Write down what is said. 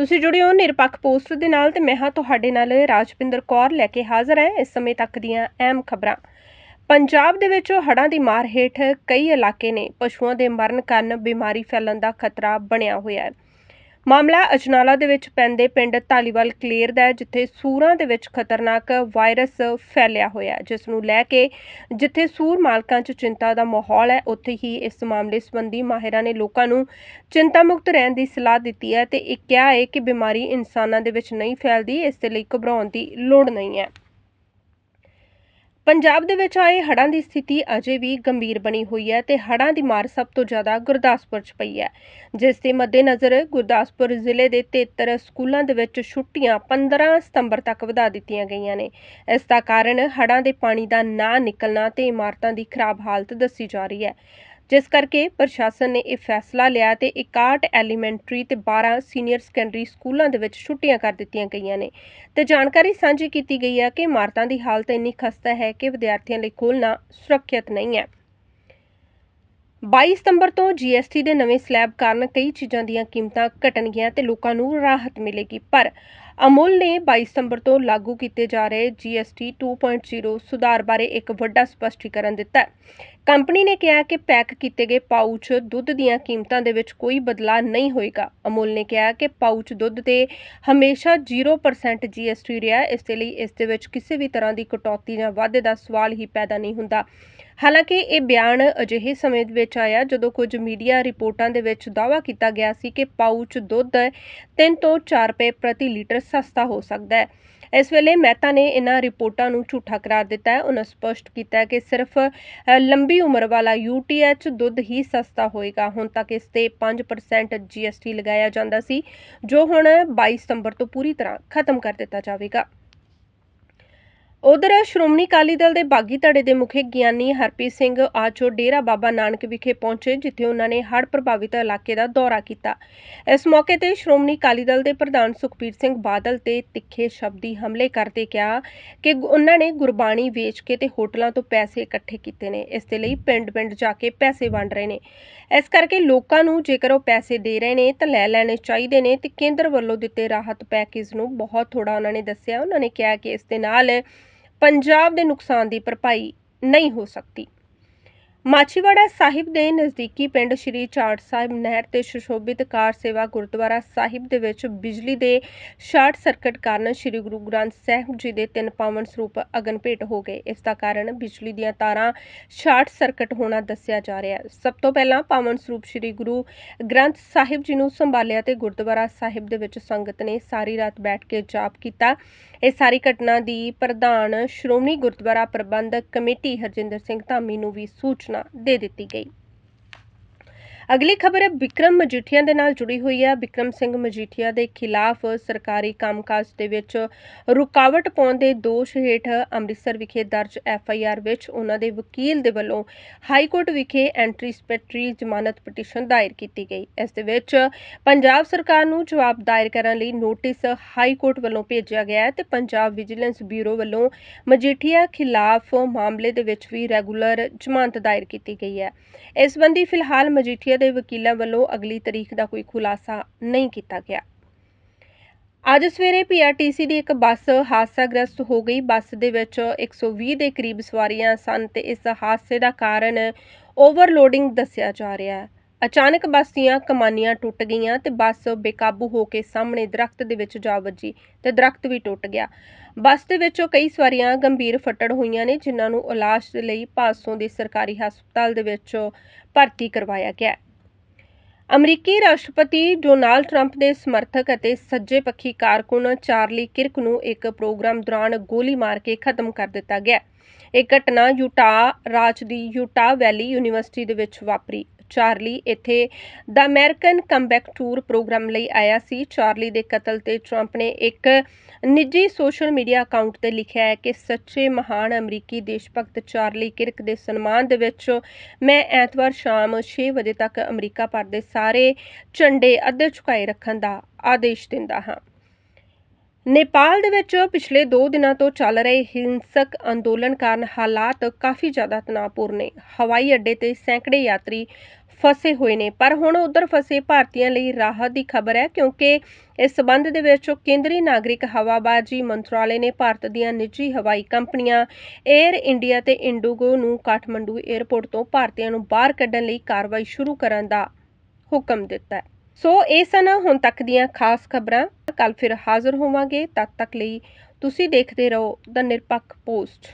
ਤੁਸੀਂ ਜੁੜੇ ਹੋ ਨਿਰਪੱਖ ਪੋਸਟ ਦੇ ਨਾਲ ਤੇ ਮੈਂ ਹਾਂ ਤੁਹਾਡੇ ਨਾਲ ਰਾਜਪਿੰਦਰ ਕੌਰ ਲੈ ਕੇ ਹਾਜ਼ਰ ਹਾਂ ਇਸ ਸਮੇਂ ਤੱਕ ਦੀਆਂ ਅਹਿਮ ਖਬਰਾਂ। ਪੰਜਾਬ ਦੇ ਵਿੱਚ ਹੜ੍ਹਾਂ ਦੀ ਮਾਰ ਹੇਠ ਕਈ ਇਲਾਕੇ ਨੇ ਪਸ਼ੂਆਂ ਦੇ ਮਰਨ ਕਾਰਨ ਬਿਮਾਰੀ ਫੈਲਣ ਦਾ ਖਤਰਾ ਬਣਿਆ ਹੋਇਆ ਹੈ। ਮਾਮਲਾ ਅਜਨਾਲਾ ਦੇ ਵਿੱਚ ਪੈਂਦੇ ਪਿੰਡ ਧਾਲੀਵਾਲ ਕਲੇਰ ਦਾ ਹੈ, ਜਿੱਥੇ ਸੂਰਾਂ ਦੇ ਵਿੱਚ ਖਤਰਨਾਕ ਵਾਇਰਸ ਫੈਲਿਆ ਹੋਇਆ ਹੈ। ਜਿਸ ਨੂੰ ਲੈ ਕੇ ਜਿੱਥੇ ਸੂਰ ਮਾਲਕਾਂ 'ਚ ਚਿੰਤਾ ਦਾ ਮਾਹੌਲ ਹੈ, ਉੱਥੇ ਹੀ ਇਸ ਮਾਮਲੇ ਸੰਬੰਧੀ ਮਾਹਿਰਾਂ ਨੇ ਲੋਕਾਂ ਨੂੰ ਚਿੰਤਾ ਮੁਕਤ ਰਹਿਣ ਦੀ ਸਲਾਹ ਦਿੱਤੀ ਹੈ ਤੇ ਇਹ ਕਿਹਾ ਹੈ ਕਿ ਬਿਮਾਰੀ ਇਨਸਾਨਾਂ ਦੇ ਵਿੱਚ ਨਹੀਂ ਫੈਲਦੀ, ਇਸ ਦੇ ਲਈ ਘਬਰਾਉਣ ਦੀ ਲੋੜ ਨਹੀਂ ਹੈ। ਪੰਜਾਬ ਦੇ ਵਿੱਚ ਆਏ ਹੜ੍ਹਾਂ ਦੀ ਸਥਿਤੀ ਅਜੇ ਵੀ ਗੰਭੀਰ ਬਣੀ ਹੋਈ ਹੈ ਤੇ ਹੜ੍ਹਾਂ ਦੀ ਮਾਰ ਸਭ ਤੋਂ ਜ਼ਿਆਦਾ ਗੁਰਦਾਸਪੁਰ 'ਚ ਪਈ ਹੈ, ਜਿਸ ਦੇ ਮੱਦੇਨਜ਼ਰ ਗੁਰਦਾਸਪੁਰ ਜ਼ਿਲ੍ਹੇ ਦੇ 73 ਸਕੂਲਾਂ ਦੇ ਵਿੱਚ ਛੁੱਟੀਆਂ 15 ਸਤੰਬਰ ਤੱਕ ਵਧਾ ਦਿੱਤੀਆਂ ਗਈਆਂ ਨੇ। ਇਸ ਦਾ ਕਾਰਨ ਹੜ੍ਹਾਂ ਦੇ ਪਾਣੀ ਦਾ ਨਾ ਨਿਕਲਣਾ ਤੇ ਇਮਾਰਤਾਂ ਦੀ ਖਰਾਬ ਹਾਲਤ ਦੱਸੀ ਜਾ ਰਹੀ ਹੈ। ਜਿਸ ਕਰਕੇ ਪ੍ਰਸ਼ਾਸਨ ਨੇ ਇਹ ਫੈਸਲਾ ਲਿਆ ਤੇ 61 ਐਲੀਮੈਂਟਰੀ ਤੇ 12 ਸੀਨੀਅਰ ਸੈਕੰਡਰੀ ਸਕੂਲਾਂ ਦੇ ਵਿੱਚ ਛੁੱਟੀਆਂ ਕਰ ਦਿੱਤੀਆਂ ਗਈਆਂ ਨੇ। ਤੇ ਜਾਣਕਾਰੀ ਸਾਂਝੀ ਕੀਤੀ ਗਈ ਹੈ ਕਿ ਇਮਾਰਤਾਂ ਦੀ ਹਾਲਤ ਇੰਨੀ ਖਸਤਾ ਹੈ ਕਿ ਵਿਦਿਆਰਥੀਆਂ ਲਈ ਖੋਲਣਾ ਸੁਰੱਖਿਅਤ ਨਹੀਂ ਹੈ। 22 ਸਤੰਬਰ ਤੋਂ GST ਦੇ ਨਵੇਂ ਸਲੈਬ ਕਾਰਨ ਕਈ ਚੀਜ਼ਾਂ ਦੀਆਂ ਕੀਮਤਾਂ ਘਟਣਗੀਆਂ ਤੇ ਲੋਕਾਂ ਨੂੰ ਰਾਹਤ ਮਿਲੇਗੀ। ਪਰ ਅਮੁਲ ਨੇ 22 ਸਤੰਬਰ ਤੋਂ ਲਾਗੂ ਕੀਤੇ ਜਾ ਰਹੇ GST 2.0 ਸੁਧਾਰ ਬਾਰੇ ਇੱਕ ਵੱਡਾ ਸਪਸ਼ਟੀਕਰਨ ਦਿੱਤਾ ਹੈ। ਕੰਪਨੀ ਨੇ ਕਿਹਾ ਕਿ ਪੈਕ ਕੀਤੇ ਗਏ ਪਾਊਚ ਦੁੱਧ ਦੀਆਂ ਕੀਮਤਾਂ ਦੇ ਵਿੱਚ ਕੋਈ ਬਦਲਾਅ ਨਹੀਂ ਹੋਏਗਾ। ਅਮੁਲ ਨੇ ਕਿਹਾ ਕਿ ਪਾਊਚ ਦੁੱਧ ਤੇ ਹਮੇਸ਼ਾ 0% GST ਰਿਹਾ ਇਸ ਦੇ ਲਈ ਇਸ ਦੇ ਵਿੱਚ ਕਿਸੇ ਵੀ ਤਰ੍ਹਾਂ ਦੀ ਕਟੌਤੀ ਜਾਂ ਵਾਧੇ ਦਾ ਸਵਾਲ ਹੀ ਪੈਦਾ ਨਹੀਂ ਹੁੰਦਾ। ਹਾਲਾਂਕਿ ਇਹ ਬਿਆਨ ਅਜਿਹੇ ਸਮੇਂ ਵਿੱਚ ਆਇਆ ਜਦੋਂ ਕੁਝ ਮੀਡੀਆ ਰਿਪੋਰਟਾਂ ਦੇ ਵਿੱਚ ਦਾਅਵਾ ਕੀਤਾ ਗਿਆ ਸੀ ਕਿ ਪਾਊਚ ਦੁੱਧ 3 ਤੋਂ 4 ਰੁਪਏ ਪ੍ਰਤੀ ਲੀਟਰ ਸਸਤਾ ਹੋ ਸਕਦਾ ਹੈ। ਇਸ ਵੇਲੇ ਮਹਿਤਾ ਨੇ ਇਹਨਾਂ ਰਿਪੋਰਟਾਂ ਨੂੰ ਝੂਠਾ ਕਰਾਰ ਦਿੱਤਾ ਹੈ। ਉਹਨਾਂ ਸਪਸ਼ਟ ਕੀਤਾ ਕਿ ਸਿਰਫ ਲੰਬੀ ਉਮਰ ਵਾਲਾ UTH ਦੁੱਧ ਹੀ ਸਸਤਾ ਹੋਏਗਾ। ਹੁਣ ਤੱਕ ਇਸ ਤੇ 5% GST ਲਗਾਇਆ ਜਾਂਦਾ ਸੀ, ਜੋ ਹੁਣ 22 ਸਤੰਬਰ ਤੋਂ ਪੂਰੀ ਤਰ੍ਹਾਂ ਖਤਮ ਕਰ ਦਿੱਤਾ ਜਾਵੇਗਾ। ਉਧਰ ਸ਼੍ਰੋਮਣੀ ਅਕਾਲੀ ਦਲ ਦੇ ਬਾਗੀ ਧੜੇ ਦੇ ਮੁਖੀ ਗਿਆਨੀ ਹਰਪ੍ਰੀਤ ਸਿੰਘ ਆਜੋ ਡੇਰਾ ਬਾਬਾ ਨਾਨਕ ਵਿਖੇ ਪਹੁੰਚੇ, ਜਿੱਥੇ ਉਹਨਾਂ ਨੇ ਹੜ੍ਹ ਪ੍ਰਭਾਵਿਤ ਇਲਾਕੇ ਦਾ ਦੌਰਾ ਕੀਤਾ। ਇਸ ਮੌਕੇ ਤੇ ਸ਼੍ਰੋਮਣੀ ਅਕਾਲੀ ਦਲ ਦੇ ਪ੍ਰਧਾਨ ਸੁਖਬੀਰ ਸਿੰਘ ਬਾਦਲ ਤੇ ਤਿੱਖੇ ਸ਼ਬਦੀ ਹਮਲੇ ਕਰਦੇ ਕਿਹਾ ਕਿ ਉਹਨਾਂ ਨੇ ਗੁਰਬਾਣੀ ਵੇਚ ਕੇ ਤੇ ਹੋਟਲਾਂ ਤੋਂ ਪੈਸੇ ਇਕੱਠੇ ਕੀਤੇ ਨੇ। ਇਸ ਦੇ ਲਈ ਪਿੰਡ-ਪਿੰਡ ਜਾ ਕੇ ਪੈਸੇ ਵੰਡ ਰਹੇ ਨੇ। ਇਸ ਕਰਕੇ ਲੋਕਾਂ ਨੂੰ ਜੇਕਰ ਉਹ ਪੈਸੇ ਦੇ ਰਹੇ ਨੇ ਤਾਂ ਲੈ ਲੈਣੇ ਚਾਹੀਦੇ ਨੇ ਤੇ ਕੇਂਦਰ ਵੱਲੋਂ ਦਿੱਤੇ ਰਾਹਤ ਪੈਕੇਜ ਨੂੰ ਬਹੁਤ ਥੋੜਾ ਉਹਨਾਂ ਨੇ ਦੱਸਿਆ। ਉਹਨਾਂ ਨੇ ਕਿਹਾ ਕਿ ਇਸ ਦੇ ਨਾਲ ਪੰਜਾਬ ਦੇ ਨੁਕਸਾਨ ਦੀ ਭਰਪਾਈ ਨਹੀਂ ਹੋ ਸਕਦੀ। ਮਾਛੀਵਾੜਾ ਸਾਹਿਬ ਦੇ ਨਜ਼ਦੀਕੀ ਪਿੰਡ ਸ਼੍ਰੀ ਚਾੜ ਸਾਹਿਬ ਨਹਿਰ ਤੇ ਸੁਸ਼ੋਭਿਤ ਕਾਰ ਸੇਵਾ ਗੁਰਦੁਆਰਾ ਸਾਹਿਬ ਦੇ ਵਿੱਚ ਬਿਜਲੀ ਦੇ ਸ਼ਾਰਟ ਸਰਕਟ ਕਾਰਨ ਸ਼੍ਰੀ ਗੁਰੂ ਗ੍ਰੰਥ ਸਾਹਿਬ ਜੀ ਦੇ ਤਿੰਨ ਪਾਵਨ ਸਰੂਪ ਅਗਨ ਭੇਟ ਹੋ ਗਏ। ਇਸ ਦਾ ਕਾਰਨ ਬਿਜਲੀ ਦੀਆਂ ਤਾਰਾਂ ਸ਼ਾਰਟ ਸਰਕਟ ਹੋਣਾ ਦੱਸਿਆ ਜਾ ਰਿਹਾ ਹੈ। ਸਭ ਤੋਂ ਪਹਿਲਾਂ ਪਾਵਨ ਸਰੂਪ ਸ਼੍ਰੀ ਗੁਰੂ ਗ੍ਰੰਥ ਸਾਹਿਬ ਜੀ ਨੂੰ ਸੰਭਾਲਿਆ ਤੇ ਗੁਰਦੁਆਰਾ ਸਾਹਿਬ ਦੇ ਵਿੱਚ ਸੰਗਤ ਨੇ ਸਾਰੀ ਰਾਤ ਬੈਠ ਕੇ ਜਾਪ ਕੀਤਾ। ਇਹ ਸਾਰੀ ਘਟਨਾ ਦੀ ਪ੍ਰਧਾਨ ਸ਼੍ਰੋਮਣੀ ਗੁਰਦੁਆਰਾ ਪ੍ਰਬੰਧਕ ਕਮੇਟੀ ਹਰਜਿੰਦਰ ਸਿੰਘ ਧਾਮੀ ਨੂੰ ਵੀ ਸੂਚਨਾ ਦੇ ਦਿੱਤੀ ਗਈ। ਅਗਲੀ ਖਬਰ ਹੈ ਵਿਕਰਮ ਮਜੀਠੀਆ ਦੇ ਨਾਲ ਜੁੜੀ ਹੋਈ ਹੈ। ਵਿਕਰਮ ਸਿੰਘ ਮਜੀਠੀਆ ਦੇ ਖਿਲਾਫ ਸਰਕਾਰੀ ਕੰਮਕਾਜ ਦੇ ਵਿੱਚ ਰੁਕਾਵਟ ਪਾਉਣ ਦੇ ਦੋਸ਼ ਹੇਠ ਅੰਮ੍ਰਿਤਸਰ ਵਿਖੇ ਦਰਜ ਐਫ ਆਈ ਆਰ ਵਿੱਚ ਉਹਨਾਂ ਦੇ ਵਕੀਲ ਦੇ ਵੱਲੋਂ ਹਾਈ ਕੋਰਟ ਵਿਖੇ ਐਂਟੀਸਪੈਕਟਰੀ ਜ਼ਮਾਨਤ ਪਟੀਸ਼ਨ ਦਾਇਰ ਕੀਤੀ ਗਈ। ਇਸ ਦੇ ਵਿੱਚ ਪੰਜਾਬ ਸਰਕਾਰ ਨੂੰ ਜਵਾਬ ਦਾਇਰ ਕਰਨ ਲਈ ਨੋਟਿਸ ਹਾਈ ਕੋਰਟ ਵੱਲੋਂ ਭੇਜਿਆ ਗਿਆ ਹੈ ਤੇ ਪੰਜਾਬ ਵਿਜੀਲੈਂਸ ਬਿਊਰੋ ਵੱਲੋਂ ਮਜੀਠੀਆ ਖਿਲਾਫ ਮਾਮਲੇ ਦੇ ਵਿੱਚ ਵੀ ਰੈਗੂਲਰ ਜ਼ਮਾਨਤ ਦਾਇਰ ਕੀਤੀ ਗਈ ਹੈ। ਇਸ ਸੰਬੰਧੀ ਫਿਲਹਾਲ ਮਜੀਠੀਆ ਦੇ ਵਕੀਲਾਂ ਵੱਲੋਂ ਅਗਲੀ ਤਰੀਕ ਦਾ ਕੋਈ ਖੁਲਾਸਾ ਨਹੀਂ ਕੀਤਾ ਗਿਆ। ਅੱਜ ਸਵੇਰੇ ਪੀਆਰਟੀਸੀ ਦੀ ਇੱਕ ਬੱਸ ਹਾਦਸਾਗ੍ਰਸਤ ਹੋ ਗਈ। ਬੱਸ ਦੇ ਵਿੱਚ 120 ਦੇ ਕਰੀਬ ਸਵਾਰੀਆਂ ਸਨ ਤੇ ਇਸ ਹਾਦਸੇ ਦਾ ਕਾਰਨ ਓਵਰਲੋਡਿੰਗ ਦੱਸਿਆ ਜਾ ਰਿਹਾ ਹੈ। ਅਚਾਨਕ ਬੱਸ ਦੀਆਂ ਕਮਾਨੀਆਂ ਟੁੱਟ ਗਈਆਂ ਤੇ ਬੱਸ ਬੇਕਾਬੂ ਹੋ ਕੇ ਸਾਹਮਣੇ ਦਰਖਤ ਦੇ ਵਿੱਚ ਜਾ ਵੱਜੀ ਤੇ ਦਰਖਤ ਵੀ ਟੁੱਟ ਗਿਆ। ਬੱਸ ਦੇ ਵਿੱਚੋਂ ਕਈ ਸਵਾਰੀਆਂ ਗੰਭੀਰ ਫੱਟੜ ਹੋਈਆਂ ਨੇ, ਜਿਨ੍ਹਾਂ ਨੂੰ ਇਲਾਜ ਦੇ ਲਈ ਪਾਸੋਂ ਦੇ ਸਰਕਾਰੀ ਹਸਪਤਾਲ ਦੇ ਵਿੱਚ ਭਰਤੀ ਕਰਵਾਇਆ ਗਿਆ ਅਮਰੀਕੀ ਰਾਸ਼ਟਰਪਤੀ ਡੋਨਾਲਡ ਟਰੰਪ ਦੇ ਸਮਰਥਕ ਅਤੇ ਸੱਜੇ ਪੱਖੀ ਕਾਰਕੁਨ ਚਾਰਲੀ ਕਿਰਕ ਨੂੰ ਇੱਕ ਪ੍ਰੋਗਰਾਮ ਦੌਰਾਨ ਗੋਲੀ ਮਾਰ ਕੇ ਖਤਮ ਕਰ ਦਿੱਤਾ ਗਿਆ। ਇਹ ਘਟਨਾ ਯੂਟਾ ਰਾਜ ਦੀ ਯੂਟਾ ਵੈਲੀ ਯੂਨੀਵਰਸਿਟੀ ਦੇ ਵਿੱਚ ਵਾਪਰੀ। ਚਾਰਲੀ ਇੱਥੇ ਦਾ ਅਮਰੀਕਨ ਕਮਬੈਕ ਟੂਰ ਪ੍ਰੋਗਰਾਮ ਲਈ ਆਇਆ ਸੀ। ਚਾਰਲੀ ਦੇ ਕਤਲ ਤੇ ਟਰੰਪ ਨੇ ਇੱਕ ਨਿੱਜੀ ਸੋਸ਼ਲ ਮੀਡੀਆ ਅਕਾਊਂਟ ਤੇ ਲਿਖਿਆ ਹੈ ਕਿ ਸੱਚੇ ਮਹਾਨ ਅਮਰੀਕੀ ਦੇਸ਼ ਭਗਤ ਚਾਰਲੀ ਕਿਰਕ ਦੇ ਸਨਮਾਨ ਦੇ ਵਿੱਚ ਮੈਂ ਐਤਵਾਰ ਸ਼ਾਮ 6 ਵਜੇ ਤੱਕ ਅਮਰੀਕਾ ਭਰ ਦੇ ਸਾਰੇ ਝੰਡੇ ਅੱਧੇ ਝੁਕਾਏ ਰੱਖਣ ਦਾ ਆਦੇਸ਼ ਦਿੰਦਾ ਹਾਂ। ਨੇਪਾਲ ਦੇ ਵਿੱਚ ਪਿਛਲੇ 2 ਦਿਨਾਂ ਤੋਂ ਚੱਲ ਰਹੇ ਹਿੰਸਕ ਅੰਦੋਲਨ ਕਾਰਨ ਹਾਲਾਤ ਕਾਫੀ ਜ਼ਿਆਦਾ ਤਣਾਅਪੂਰਨ ਨੇ। ਹਵਾਈ ਅੱਡੇ ਤੇ ਸੈਂਕੜੇ ਯਾਤਰੀ ਫਸੇ ਹੋਏ ਨੇ। ਪਰ ਹੁਣ ਉਧਰ ਫਸੇ ਭਾਰਤੀਆਂ ਲਈ ਰਾਹਤ ਦੀ ਖਬਰ ਹੈ ਕਿਉਂਕਿ ਇਸ ਸਬੰਧ ਦੇ ਵਿੱਚ ਕੇਂਦਰੀ ਨਾਗਰਿਕ ਹਵਾਬਾਜ਼ੀ ਮੰਤਰਾਲੇ ਨੇ ਭਾਰਤ ਦੀਆਂ ਨਿੱਜੀ ਹਵਾਈ ਕੰਪਨੀਆਂ 에ਅਰ ਇੰਡੀਆ ਤੇ ਇੰਡੀਗੋ ਨੂੰ ਕਾਠਮੰਡੂ 에ਅਰਪੋਰਟ ਤੋਂ ਭਾਰਤੀਆਂ ਨੂੰ ਬਾਹਰ ਕੱਢਣ ਲਈ ਕਾਰਵਾਈ ਸ਼ੁਰੂ ਕਰਨ ਦਾ ਹੁਕਮ ਦਿੱਤਾ ਹੈ। ਸੋ ਇਹ ਸਨ ਹੁਣ ਤੱਕ ਦੀਆਂ ਖਾਸ ਖਬਰਾਂ। ਕੱਲ ਫਿਰ ਹਾਜ਼ਰ ਹੋਵਾਂਗੇ। ਤਦ ਤੱਕ ਲਈ ਤੁਸੀਂ ਦੇਖਦੇ ਰਹੋ ਦ ਨਿਰਪੱਖ ਪੋਸਟ